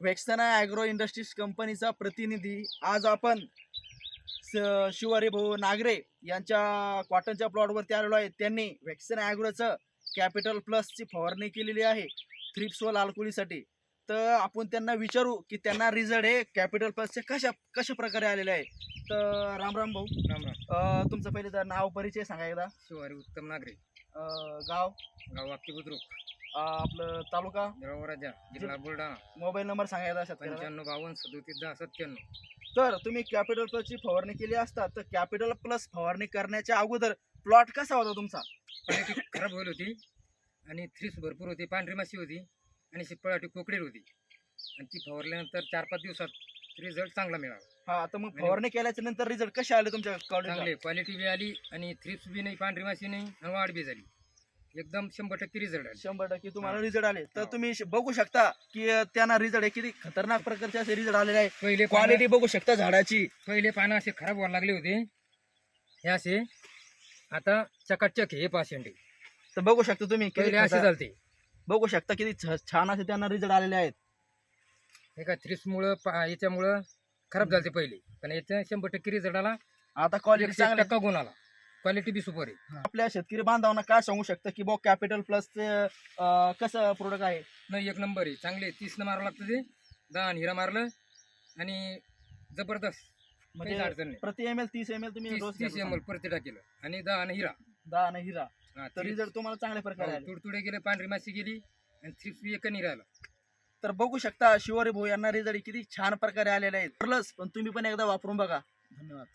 वेक्सना agro industries कंपनीचा प्रतिनिधी आज आपण स- शिवारी भाऊ नागरे यांच्या कॉटनच्या प्लॉटवरती आलेलो आहे. त्यांनी वेक्सन ॲग्रोचं कॅपिटल प्लसची फवारणी केलेली आहे. थ्रिप्स व लालकुळीसाठी तर आपण त्यांना विचारू की त्यांना रिझल्ट हे कॅपिटल प्लसचे कशा कशा प्रकारे आलेले आहे? तर राम राम भाऊ. राम राम. अं, तुमचं पहिले तर नाव परिचय सांगा एकदा. शिवारी उत्तम नागरे. अं, गाव? गाव वाक्य बुद्रुक आपलं तालुका? राजा जिल्हा बुलढाणा. मोबाईल नंबर सांगा एकदा शेतकऱ्याला. पंच्याण्णव बावन्न सदोतीस दहा सत्त्याण्णव. तर तुम्ही कॅपिटल प्लसची फवारणी केली असता तर कॅपिटल प्लस फवारणी करण्याच्या अगोदर प्लॉट कसा होता तुमचा? खराब होईल होती आणि थ्रीस भरपूर होती पांढरी माशी होती आणि शिपळाटी कोकडी होती. आणि ती फवारल्यानंतर चार पाच दिवसात रिझल्ट चांगला मिळाला. हा तर मग फवारणी केल्याच्यानंतर रिझल्ट कसे आले तुमच्या चांगले क्वालिटी बी आली आणि थ्रिप्स बी नाही पांढरी माशी नाही आणि वाढ बी झाली. एकदम शंभर टक्के रिझल्ट आले. शंभर टक्के तुम्हाला. रिझल्ट आले. तर हा. तुम्ही श- बघू शकता की अं, त्यांना रिझल्ट आहे किती खतरनाक प्रकारचे असे रिझल्ट आलेले आहे. पहिले क्वालिटी बघू शकता झाडाची. पहिले पानं असे खराब व्हायला लागले होते. हे असे आता चकाचक हे पाषंडे तर बघू शकता तुम्ही किती पहिले असे खतर- चालते बघू शकता किती छ- छान असे त्यांना रिझल्ट आलेले आहेत. हे का थ्रिप्समुळं पा याच्यामुळं खराब झाले पहिले. पण याच्या शंभर टक्के रिझल्ट आला. आता क्वालिटी एकशे एक चांगली टक्का गुण आला. क्वालिटी बी सुपर आहे. आपल्या शेतकरी बांधवांना काय सांगू शकता की बॉ कॅपिटल प्लस कसं प्रोडक्ट आहे? नाही एक नंबर आहे. चांगले तीसनं मारावं लागतं ते. दहा हिरा मारलं आणि जबरदस्त. काहीच म्हणजे अडचण नाही. प्रति एम एल तीस एम एल तुम्ही तीस डोस तीस एम एल प्रति टाकेलं. आणि दहा आणि हिरा. दहा आणि हिरा. हा, तर रिझल्ट तुम्हाला चांगल्या प्रकारे हो, आले. तुडतुडे गेले पांढरी माशी गेली आणि थ्रिप्स बी एका राहिला. तर बघू शकता शिवारी भाऊ यांना रिझल्ट किती छान प्रकारे आलेले आहेत. प्लस पण तुम्ही पण एकदा वापरून बघा. धन्यवाद.